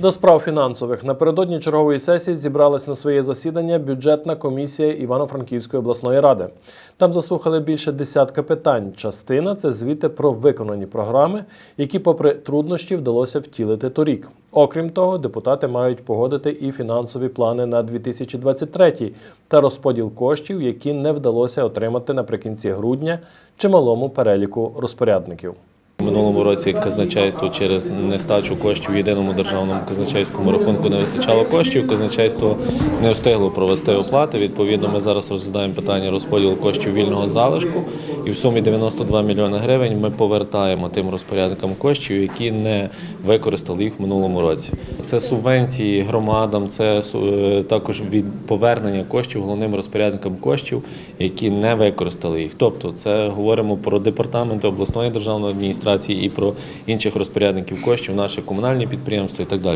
До справ фінансових напередодні чергової сесії зібралась на своє засідання бюджетна комісія Івано-Франківської обласної ради. Там заслухали більше десятка питань. Частина це звіти про виконані програми, які, попри труднощі, вдалося втілити торік. Окрім того, депутати мають погодити і фінансові плани на 2023 та розподіл коштів, які не вдалося отримати наприкінці грудня чималому переліку розпорядників. Минулому році казначейство через нестачу коштів в єдиному державному казначейському рахунку не вистачало коштів. Казначейство не встигло провести оплати. Відповідно, ми зараз розглядаємо питання розподілу коштів вільного залишку. І в сумі 92 мільйони гривень ми повертаємо тим розпорядникам коштів, які не використали їх в минулому році. Це субвенції громадам, це е, також від повернення коштів головним розпорядникам коштів, які не використали їх. Тобто, це говоримо про департаменти обласної державної адміністрації і про інших розпорядників коштів, наше комунальні підприємства і так далі.